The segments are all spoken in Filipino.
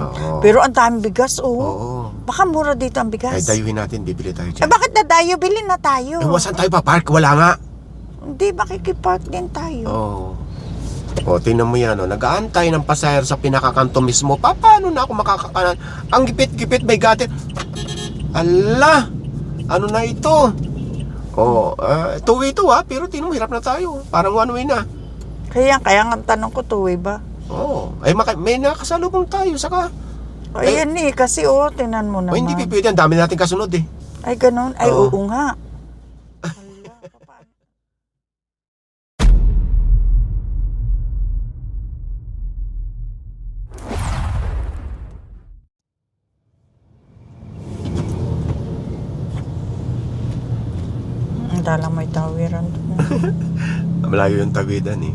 Oo. Pero ang daming bigas, oh. Oo. Baka mura dito ang Ay, bigas. dayuhin natin, bibili tayo eh, dyan. bakit na tayo? Bilhin na tayo. Eh, wasan tayo pa park? Wala nga. Hindi, makikipark din tayo. Oo. O, tingnan mo yan, oh. nag-aantay ng pasahero sa pinakakanto mismo. Pa, paano na ako makakakanan? Ang gipit-gipit, may gatit. Ala! Ano na ito? Oh, uh, two-way to ha, pero tinong hirap na tayo. Parang one way na. Kaya, kaya nga tanong ko, tuwi ba? Oo. Oh, ay, maka- may nakasalubong tayo, saka. Ayan eh, kasi oh, tinan mo O, naman. hindi pipili, ang dami natin kasunod eh. Ay, ganun. Ay, Oo. oo nga. Ang dalang may tawiran doon. Malayo yung tawidan eh.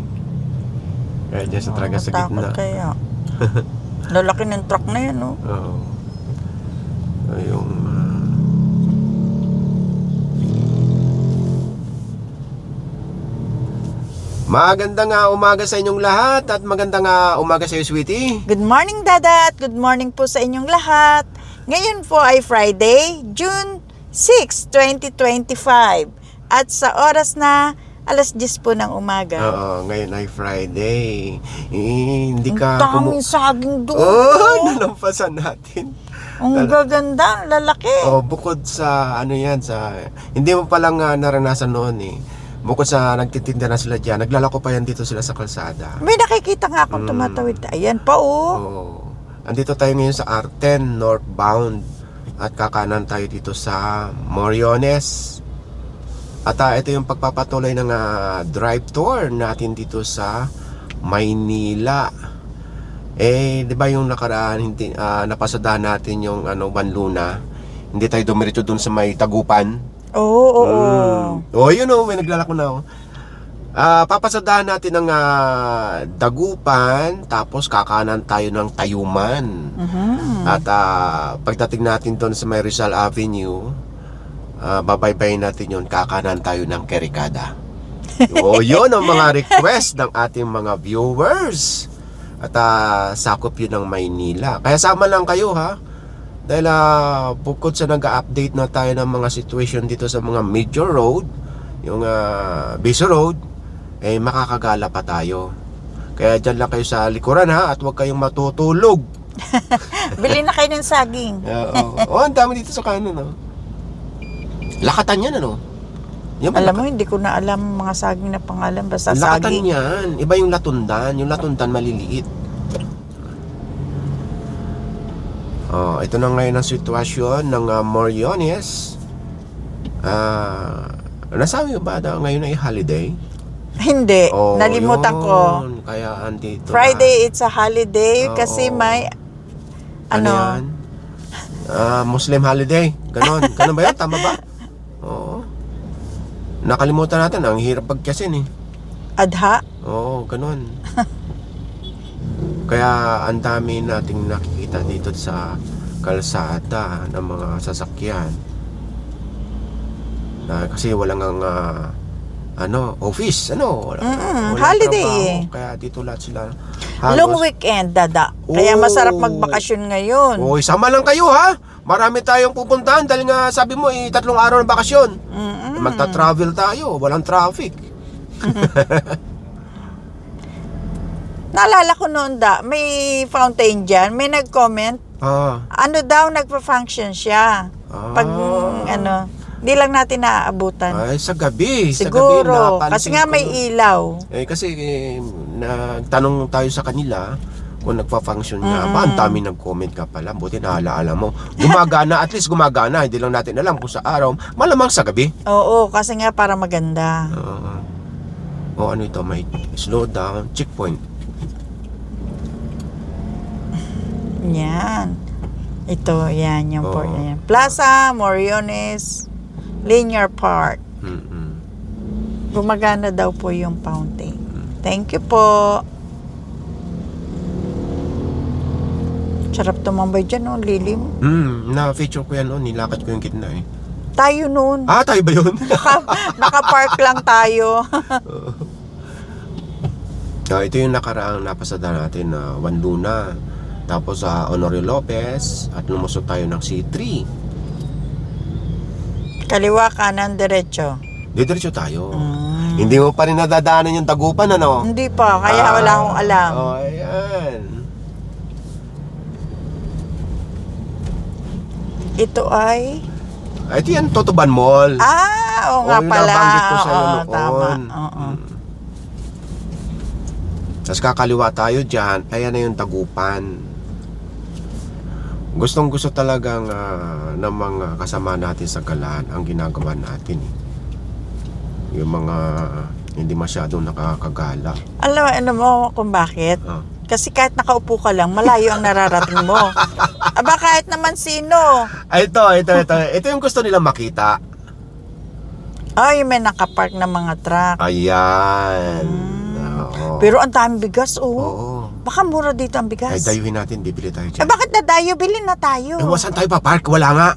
Kaya dyan sa traga sa gitna. kaya. Lalaki ng truck na yan, oh. Oo. Ay, yung... ah, Maganda nga umaga sa inyong lahat at maganda nga umaga sa iyo, sweetie. Good morning, Dada, at good morning po sa inyong lahat. Ngayon po ay Friday, June 6, 2025. At sa oras na alas 10 po ng umaga. Oo, ngayon ay Friday. Eh, hindi Ang ka daming saging doon. Oh, nalampasan natin. Ang gaganda, ang lalaki. Oh, bukod sa ano yan sa hindi mo pa lang ah, naranasan noon eh. Bukod sa nagtitinda na sila diyan, naglalako pa yan dito sila sa kalsada. May nakikita nga akong Mm. tumatawid. Ayan pa, oh. Oo. Andito tayo ngayon sa R10 northbound at kakanan tayo dito sa Moriones. At ah, ito yung pagpapatuloy ng ah, drive tour natin dito sa Maynila. Eh, 'di ba yung nakaraan hindi ah, napasadahan natin yung ano Banluna. Hindi tayo dumiretso dun sa may Tagupan. Oo, oo. Mm. Oh, yun oh, may naglalako na oh. Ah, papasadahan natin ng ah, Dagupan, tapos kakanan tayo ng Tayuman. Mhm. At ah, pagdating natin doon sa may Rizal Avenue, ah, babaybayin natin yun, kakanan tayo ng Kerikada. o yun ang mga request ng ating mga viewers. At ah, sakop yun ng Maynila. Kaya sama lang kayo ha. Dahil ah, bukod sa nag-update na tayo ng mga situation dito sa mga major road, yung uh, Biso Road, eh makakagala pa tayo. Kaya dyan lang kayo sa likuran ha at huwag kayong matutulog. Bili na kayo ng saging. Oo. oh, ang dami dito sa kanan, no? Lakatan yan, ano? Yan ba Alam mo, hindi ko na alam mga saging na pangalan. Basta lakatan saging. yan. Iba yung latundan. Yung latundan maliliit. Oh, ito na ngayon ang sitwasyon ng uh, Moriones. Ah, nasabi mo ba na ngayon ay holiday? Hindi, Oh, nalimutan ko. yun. Kaya andito na. Friday, it's a holiday Oo. kasi may Ano, ano, yan? Ah, Muslim holiday. Ganon. Ganon ba yan? Tama ba? Nakalimutan natin. Ang hirap pagkasin eh. adha. Oo, ganon. Kaya ang dami nating nakikita dito sa kalsada ng mga sasakyan. Na, kasi walang ang ah, ano, office, ano, wala, Mm-mm, walang holiday trabaho. eh. Kaya dito lahat sila. Long weekend, dada. Kaya Oh. masarap magbakasyon ngayon. Uy, sama lang kayo ha. Marami tayong pupuntahan dahil nga sabi mo eh, tatlong araw ng bakasyon. Mm-mm. Magta-travel tayo, walang traffic. Naalala ko noon da, may fountain dyan, may nag-comment, Ah. ano daw, nagpa-function siya. ah. Pag, ano, di lang natin naaabutan. Ay, sa gabi. Sa gabi, Siguro, kasi nga may ilaw. Eh, kasi eh, nagtanong tayo sa kanila kung nagpa-function nga ba. Ang dami nag-comment ka pala. Buti naalaala mo. Gumagana, at least gumagana. Hindi lang natin alam kung sa araw. Malamang sa gabi. Oo, kasi nga para maganda. Oo. o ano ito, may slow down, checkpoint. Yan. Ito, yan, yung Oo. port na yan. Plaza, Moriones, Linear Park. Mm-mm. Gumagana daw po yung fountain. Thank you po. Sarap tumambay dyan, oh, lilim. Mm, na-feature ko yan, oh, nilakad ko yung gitna eh. Tayo noon. Ah, tayo ba yun? Naka, naka-park lang tayo. Ah, ito yung nakaraang napasada natin na One Luna. Tapos sa Honorio Lopez at lumusot tayo ng C3. Kaliwa, kanan, diretso. Didiretso tayo. Mm. Hindi mo pa rin nadadaanan yung tagupan, ano? Hindi pa, kaya wala Ah, akong alam. Oh, ayan. Ito ay... Ay, ito yan, Totoban Mall. Ah, oo nga yun pala. nabanggit ko sa'yo Oo, noon. tama. Oo. Mm. Tapos kakaliwa tayo dyan, ayan na yung tagupan. Gustong gusto talagang ah, ng mga kasama natin sa galaan ang ginagawa natin. eh. Yung mga hindi masyadong nakakagala. Alam mo, ano mo kung bakit? Ah. Kasi kahit nakaupo ka lang, malayo ang nararating mo. Aba, kahit naman sino. Ay, ito, ito, ito. Ito yung gusto nila makita. Ay, may nakapark na mga truck. Ayan. Mm. Oo. Pero ang daming bigas, oh. Oo. Baka mura dito ang Ay, bigas. dayuhin natin, bibili tayo Eh, dyan. bakit na tayo? Bilhin na tayo. Eh, saan tayo pa park? Wala nga.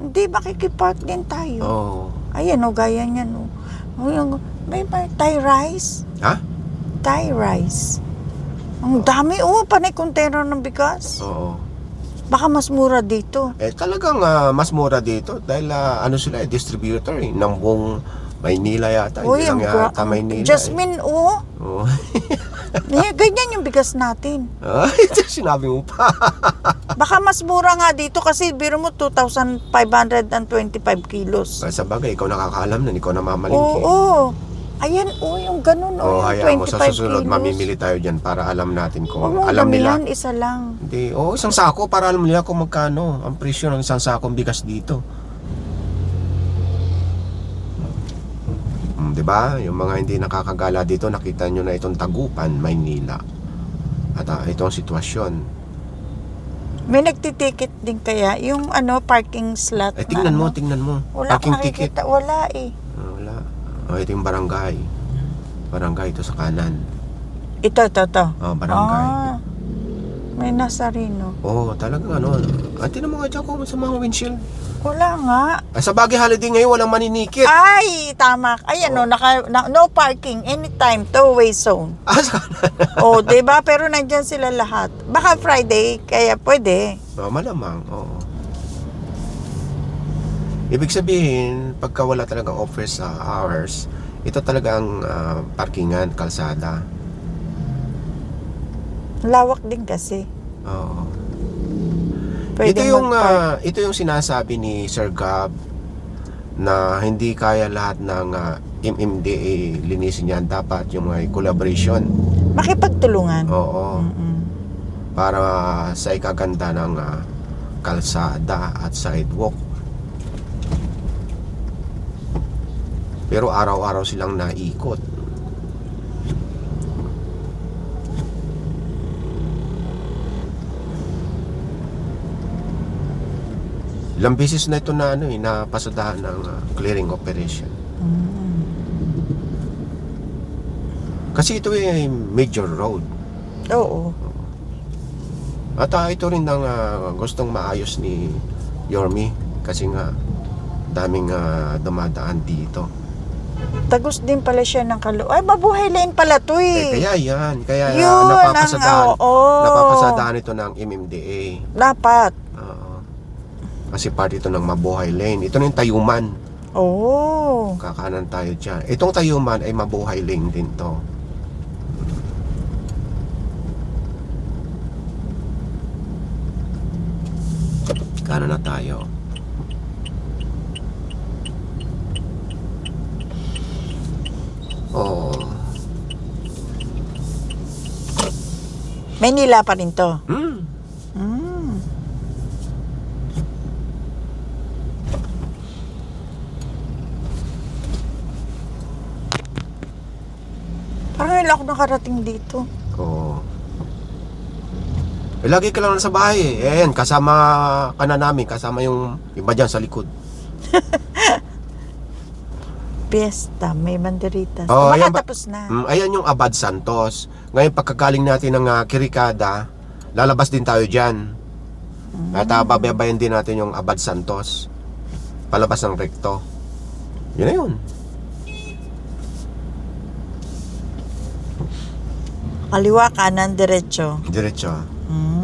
Hindi, makikipark din tayo. Oo. Ayan, oh, gaya niyan, oh. Oh, yung, may, may Thai rice. Ha? Thai rice. Ang dami, oh, panay container ng bigas. Oo. Baka mas mura dito. Eh talagang ah, mas mura dito dahil ah, ano sila eh, distributor eh, ng buong Maynila yata. Uy, Hindi ang lang gra- yata Maynila. Jasmine, oh. Eh. Oo. Eh, ganyan yung bigas natin. Ay, ito sinabi mo pa. Baka mas mura nga dito kasi biro mo 2,525 kilos. Sa bagay, ikaw nakakaalam na, ikaw Oo, namamalingki. oo. Ayan, oh, yung ganun, Oo, oh, hayaan mo yung 25 sa susunod kilos. mamimili tayo diyan para alam natin kung Huwag alam nila. damihan, isa lang. Hindi, oh, isang sako para alam nila kung magkano ang presyo ng isang sakong bigas dito. Mm, 'Di ba? Yung mga hindi nakakagala dito, nakita nyo na itong Tagupan, Maynila. At ah, ito ang sitwasyon. May nagtitikit din kaya yung ano parking slot Eh, tingnan na mo, ano. tingnan mo. Wala Parking akong ticket. nakikita. Wala eh. Oh, ito yung barangay. Barangay ito sa kanan. Ito, ito, ito. Oh, barangay. Ah, may Nazareno. Oh, talagang ano. Ate na mga dyan ko sa mga windshield. Wala nga. Ay, sa bagay holiday ngayon, walang maninikit. Ay, tama. Ay, Oh. ano, naka, na- no parking anytime, two-way zone. Ah, sa kanan. oh, 'di ba? Pero nandiyan sila lahat. Baka Friday, kaya pwede. Oh, malamang, oo. Ibig sabihin, pagka wala talagang office sa hours, ito talaga ang ah, parkingan, kalsada. Lawak din kasi. Oo. ito Pwede yung mag-park. ah, ito yung sinasabi ni Sir Gab na hindi kaya lahat ng ah, MMDA linisin yan dapat yung may collaboration. Makipagtulungan. Oo. Mm-mm. Para sa ikaganda ng ah, kalsada at sidewalk. Pero araw-araw silang naikot. Ilang beses na ito na ano eh, napasadahan ng ah, clearing operation. Mm. Kasi ito ay major road. Oo. At ah, ito rin ang ah, gustong maayos ni Yormi kasi nga daming ah, dumadaan dito. Tagos din pala siya ng kalo. Ay, mabuhay lane pala to Eh, eh. kaya yan, kaya Yun napapasadahan, ang, oo. napapasadahan ito ng MMDA. Dapat. Oo. kasi part ito ng Mabuhay Lane. Ito na yung Tayuman. Oo. Kakanan tayo dyan. Itong Tayuman ay Mabuhay Lane din to. Kanan na tayo. Oh. Manila pa rin to. Hmm. Mm. Parang ngayon ako nakarating dito. Oo. Eh, lagi ka lang sa bahay eh. Eh, yan, kasama ka na namin. Kasama yung iba dyan sa likod. Fiesta, may banderitas. Oh, ayan ba- tapos na. Mm, ayan yung Abad Santos. Ngayon, pagkagaling natin ng ah, Kirikada, lalabas din tayo dyan. At uh, babayabayan din natin yung Abad Santos. Palabas ng rekto. Yun na yun. Kaliwa, kanan, diretso. Diretso. Mm.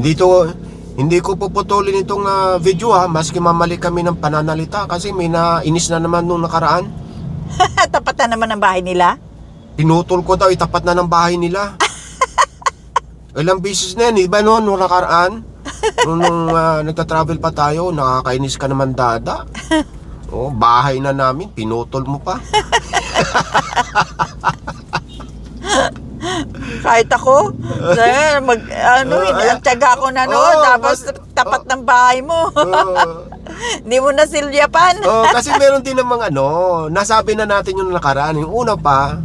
Hindi to hindi ko puputulin itong ah, video ha maski mamali kami ng pananalita kasi may nainis na naman nung nakaraan. Tapat na naman ang bahay nila. Pinutol ko daw itapat na ng bahay nila. Ilang beses na yan, iba noon nung nakaraan. Nung, nung ah, nagta-travel pa tayo, nakakainis ka naman dada. Oh, bahay na namin, pinutol mo pa. Kahit ako, sir, mag, ano, Oh, ang tiyaga ko na noon, Oh, tapos mas- tapat ng bahay mo. Oh. Hindi mo na silyapan. Oh, kasi meron din namang ano, nasabi na natin yung nakaraan. Yung una pa,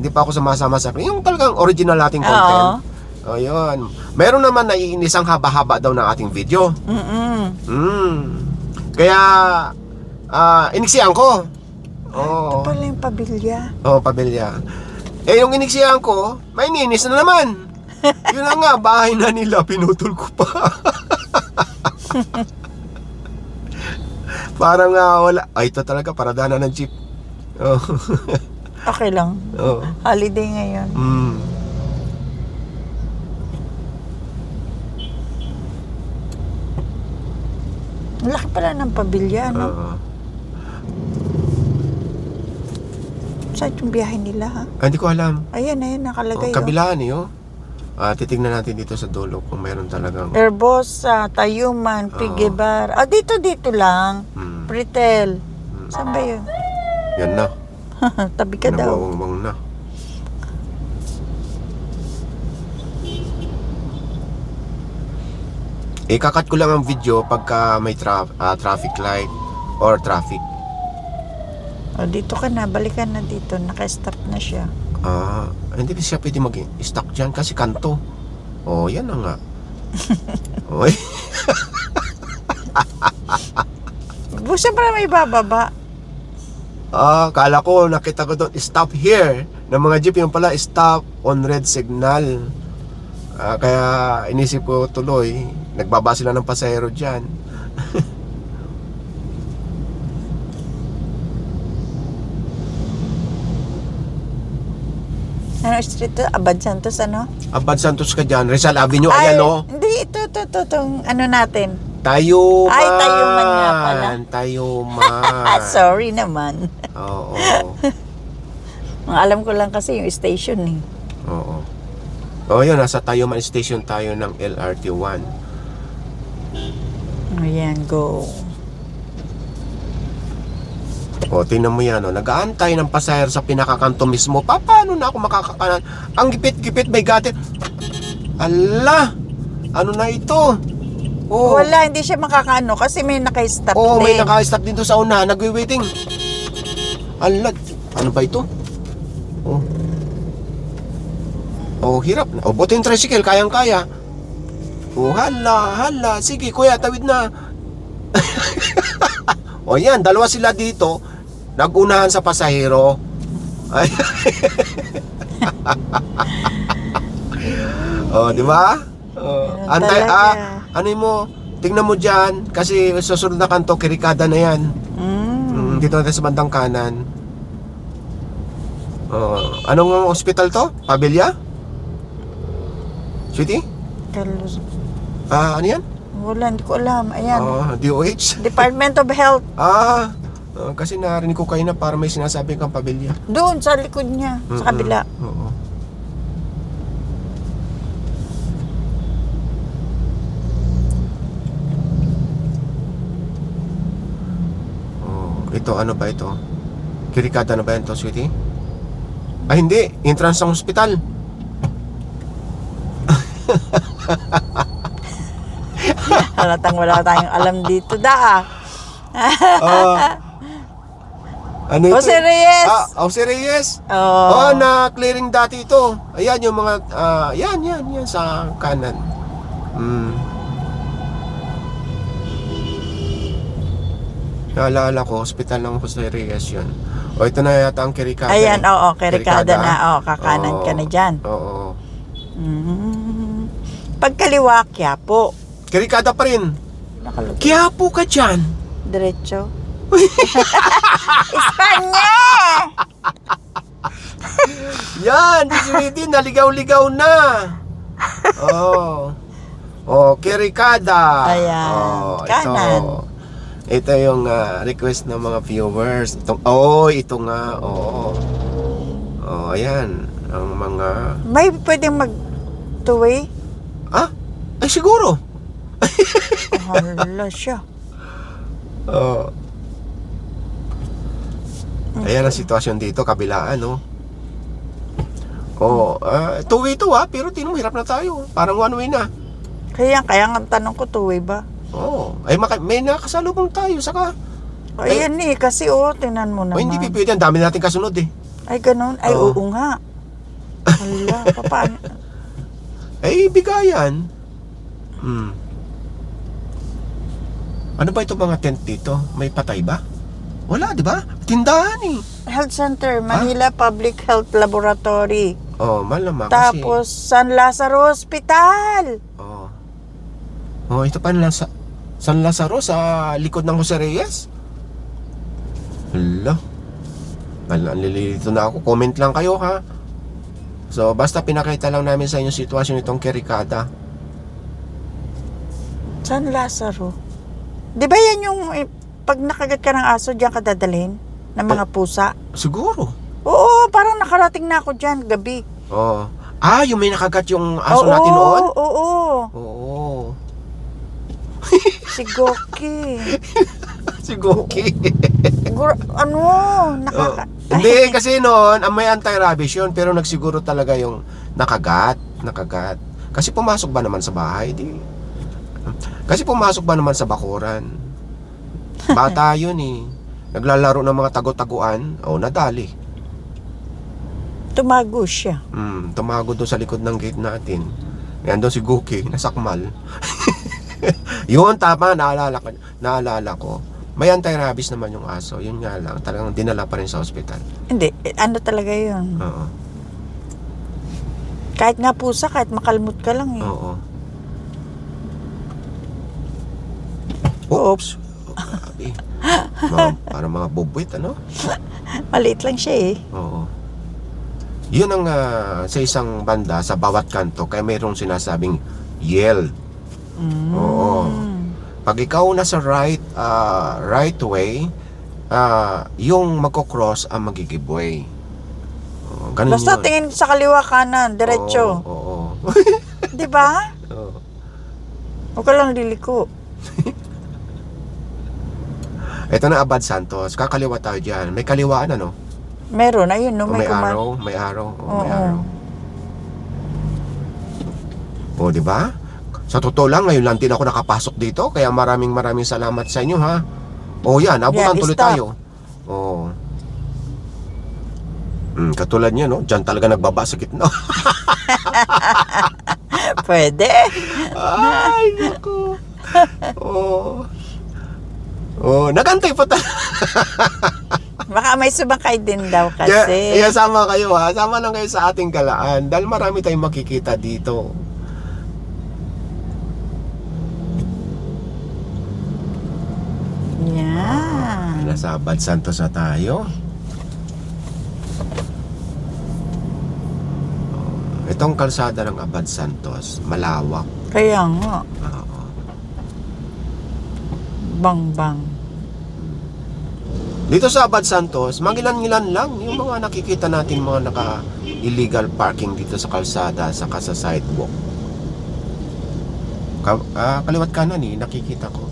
hindi pa ako sumasama sa yung talagang original nating content. Oh, yun. Meron naman naiinis ang haba-haba daw ng ating video. Mm-mm. Mm. Kaya, ah, iniksiyan ko. Oo. Ito pala yung pabilya. Oh, pabilya. Eh, yung iniksiyan ko, may ninis na naman. Yun na nga, bahay na nila, pinutol ko pa. Parang nga wala. Ay, ito talaga, paradana ng jeep. Oh. Okay lang. oh. Holiday ngayon. Mm. Laki pala ng pabilya, no? Oo. Saan yung biyahe nila, ha? Ah, hindi ko alam. Ayan, ayan, Oh, nakalagay, oh. kabilaan eh, oh. Ah, titignan natin dito sa dulo kung meron talagang... Herbosa, Tayuman, Pigebar. Ah, dito, dito lang. Mm. Pritel. Saan ba yun? Yan na. Tabi ka daw. Nabawangwang na. Ikakat ko lang ang video pagka may tra- ah, traffic light or traffic. O, dito ka na. Balikan na dito. Naka-stop na siya. Ah, hindi ba siya pwede mag-stuck dyan kasi kanto. Oh, yan na nga. Oy, Busa para may bababa. ah, kala ko nakita ko doon stop here ng mga jeep yung pala stop on red signal. Ah, kaya inisip ko tuloy, nagbaba sila ng pasahero diyan. Ano street to? Abad Santos, ano? Abad Santos ka dyan, Rizal Avenue, ayan oh. Hindi, ito, ito, ito, itong ano natin. Tayuman. Ay, Tayuman nga pala. Tayuman. Ah, sorry naman. Oo. Ang alam ko lang kasi yung station eh. Oo. Oh, yun, nasa Tayuman Station tayo ng LRT1. Ayan, go. O, tingnan mo yan, oh. nag-aantay ng pasahero sa pinakakanto mismo. Pa, paano na ako makakakanan? Ang gipit-gipit, may gatin. Ala! Ano na ito? Oh, Wala, hindi siya makakaano kasi may naka-stop oh, may din. naka-stop dito sa una, nagwi-waiting. Ala, ano ba ito? Oh. Oh, hirap na. Oh, buti yung tricycle, kayang-kaya. Oh, hala, hala. Sige, kuya, tawid na. o yan, dalawa sila dito. Nagunahan sa pasahero. Ay. oh, di ba? Oh, antay, ah, ano mo, tingnan mo dyan, kasi susunod na kanto, kirikada na yan. Mm. Mm, dito natin sa bandang kanan. Oh, anong hospital to? Pabilia? Sweetie? Kalus- Ah, ano yan? Wala, hindi ko alam. Ayan. Oh, DOH? Department of Health. Ah, ah, kasi narinig ko kayo na para may sinasabi kang pabilia. Doon, sa likod niya. Sa Mm-mm. kabila. Oo. Oh, ito ano ba ito? Kirikada na ba yan to, sweetie? Ah, hindi. Entrance ng hospital. Halatang wala tayong alam dito da ah. Ah. Ano ito? Jose Reyes. Ah, Jose Reyes. Oh. Oh, na clearing dati ito. Ayan yung mga ah, yan yan yan sa kanan. Mm. Naalala ko, hospital ng Jose Reyes yun. O, ito na yata ang Kirikada. Ayan, oo, Kirikada na. Oo, kakanan Oo. ka na dyan. Oo. Mm. Pagkaliwa, Quiapo. Kirikada pa rin. Nakalagay. Kiyapo ka dyan. Diretso. Espanya! Yan, sweetie, naligaw-ligaw na. Oh. Oh, Kirikada. Ayan, Oh, kanan. Ito, ito yung ah, request ng mga viewers. Itong, oh, ito nga. Oo. Oh. ayan. Ang mga... May pwedeng mag two-way? Ah? Ay, siguro. Hala siya. Oh. Ayan ang sitwasyon dito, kabilaan, no? Oh, ah, two-way to ah, pero tinong hirap na tayo. Parang one way na. Kaya, kaya nga ang tanong ko, two-way ba? Oo. Oh, ay maka- may nakasalubong tayo saka. O, ayan eh, kasi oh, tingnan mo Oh, naman. hindi pipili yan. Dami natin kasunod eh. Ay, ganun. Ay, Oo. oo nga. Hala, paano? Ay, bigayan. Hmm. Ano ba ito mga tent dito? May patay ba? Wala, di ba? Tindahan eh. Health Center, Manila Public Health Laboratory. Oh, malamang kasi. Tapos, San Lazaro Hospital. Oh. Oh, ito pa lang sa San Lazaro sa likod ng Jose Reyes. Hala. Hala, nililito na ako. Comment lang kayo ha. So, basta pinakita lang namin sa inyo sitwasyon itong Kerikada. San Lazaro. Di ba yan yung eh, pag nakagat ka ng aso, diyan ka dadalhin? Ng mga pusa? Siguro. Oo, parang nakarating na ako dyan, gabi. Oh. Ah, yung may nakagat yung aso oo, natin noon? Oo, oo. Oo. Si Goki. si Goki. Gur- ano, nakaka... Oh. Hindi, kasi noon, ang may anti-rabies yun, pero nagsiguro talaga yung nakagat, nakagat. Kasi pumasok ba naman sa bahay? Di. Kasi pumasok ba naman sa bakuran? Bata yun eh. Naglalaro ng mga tago-taguan, o oh, nadali. Tumago siya. Hmm, tumago doon sa likod ng gate natin. Yan doon si Guki, nasakmal. yun, tama, naalala ko. Naalala ko. May anti-rabies naman yung aso. Yun nga lang, talagang dinala pa rin sa ospital. Hindi, eh, ano talaga yun. Oo. Kahit nga pusa, kahit makalmot ka lang eh. Oo. Oops. Grabe. mga, para mga bobwit, ano? Maliit lang siya eh. Oo. Yun ang ah, sa isang banda, sa bawat kanto, kaya mayroong sinasabing yell. Mm. Oo. Pag ikaw nasa right ah, right way, ah, yung magko-cross ang magigib way. Oo, ganun Basta yun. tingin sa kaliwa kanan, diretso. Oo. oo. Di ba? Oo. Huwag ka lang liliko. Ito na Abad Santos. Kakaliwa tayo dyan. May kaliwaan ano? Meron, ayun, no? O May, may kumar- araw, may araw, o Oo. may araw. O, di ba? Sa totoo lang, ngayon lang din ako nakapasok dito, kaya maraming maraming salamat sa inyo, ha? O yan, abutan Yan, tuloy stop. tayo. O. Hmm, katulad niya, no? Diyan talaga nagbaba sa gitna. Pwede. Ay, naku. Oh. Oh, nagantay pa tayo. Baka may sumakay din daw kasi. kaya sama kayo ha. Sama lang kayo sa ating galaan. Dahil marami tayong makikita dito. Yan. Nasa Abad Santos na tayo. Oh, Itong kalsada ng Abad Santos, malawak. Kaya nga. Oo. Bang bang. Dito sa Abad Santos, magilan-gilan lang yung mga nakikita natin mga naka-illegal parking dito sa kalsada, saka sa sidewalk. Ka ah, kaliwat kanan eh, nakikita ko.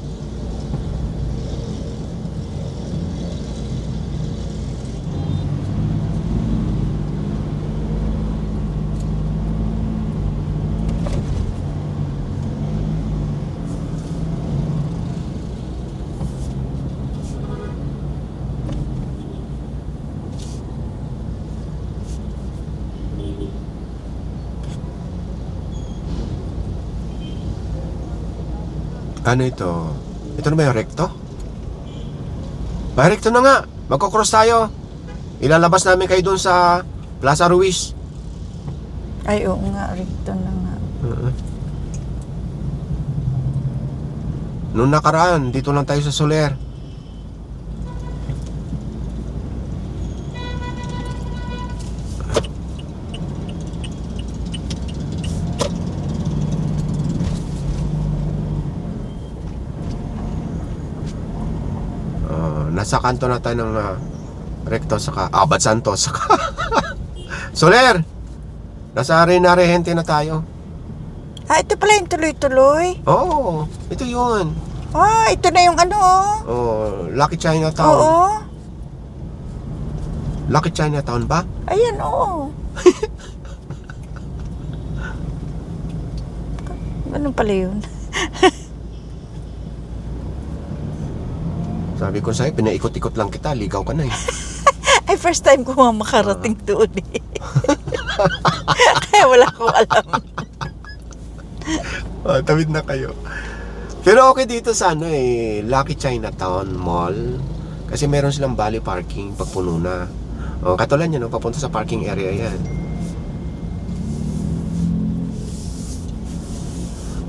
Ano ito? Ito na ba yung recto? Ba, recto na nga. Magkocross tayo. Ilalabas namin kayo doon sa Plaza Ruiz. Ay, oo nga. Rito na nga. Uh-uh. Noong nakaraan, dito lang tayo sa Soler. Nasa kanto na tayo ng ah, Recto saka Abad Santos saka Soler! Nasa Arena Regente na tayo. Ah, ito pala yung tuloy-tuloy. Oo, ito yun. Ah, ito na yung ano, oh. Oh, Lucky Chinatown. Oo. Lucky Chinatown ba? Ayan, oo. Ganun pala yun. Sabi ko sa'yo, pinaikot-ikot lang kita, ligaw ka na eh. Ay, first time ko nga makarating doon eh. Kaya wala akong alam. Ah, tawid na kayo. Pero okay dito sa ano eh, Lucky Chinatown Mall. Kasi meron silang valley parking pag puno na. Oh, katulad yan, no, papunta sa parking area yan.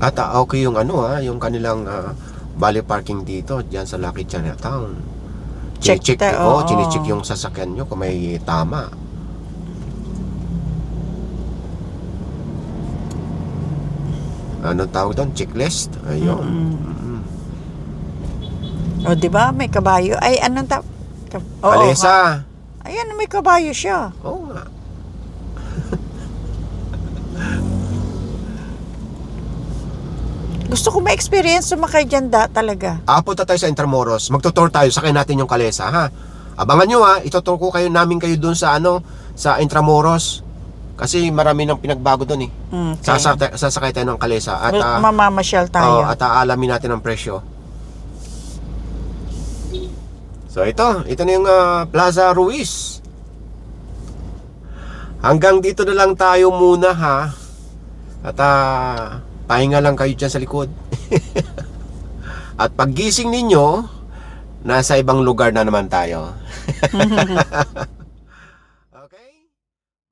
At ah, okay yung ano ha, yung kanilang ah, valley parking dito, diyan sa Lucky Chinatown. Check Chine-check, ta- oh, oo. chine-check yung sasakyan nyo kung may tama. Ano tawag doon? Checklist? Ayun. Mm. O, di ba? May kabayo. Ay, anong ta... Ka- nga. Kalesa. Ayan, may kabayo siya. Oo nga. Gusto ko ma-experience sumakay dyan da, talaga. Ah, punta tayo sa Intramuros. Magtutour tayo. Sakay natin yung Kalesa, ha? Abangan nyo, ha? Itutour ko kayo namin kayo doon sa ano, sa Intramuros. Kasi marami nang pinagbago doon, eh. Okay. Sasakay, sasakay tayo ng Kalesa. At, ah, Mamamasyal tayo. at aalamin natin ang presyo. So ito, ito na yung ah, Plaza Ruiz. Hanggang dito na lang tayo muna ha. At ah, pahinga lang kayo dyan sa likod. at paggising ninyo, nasa ibang lugar na naman tayo.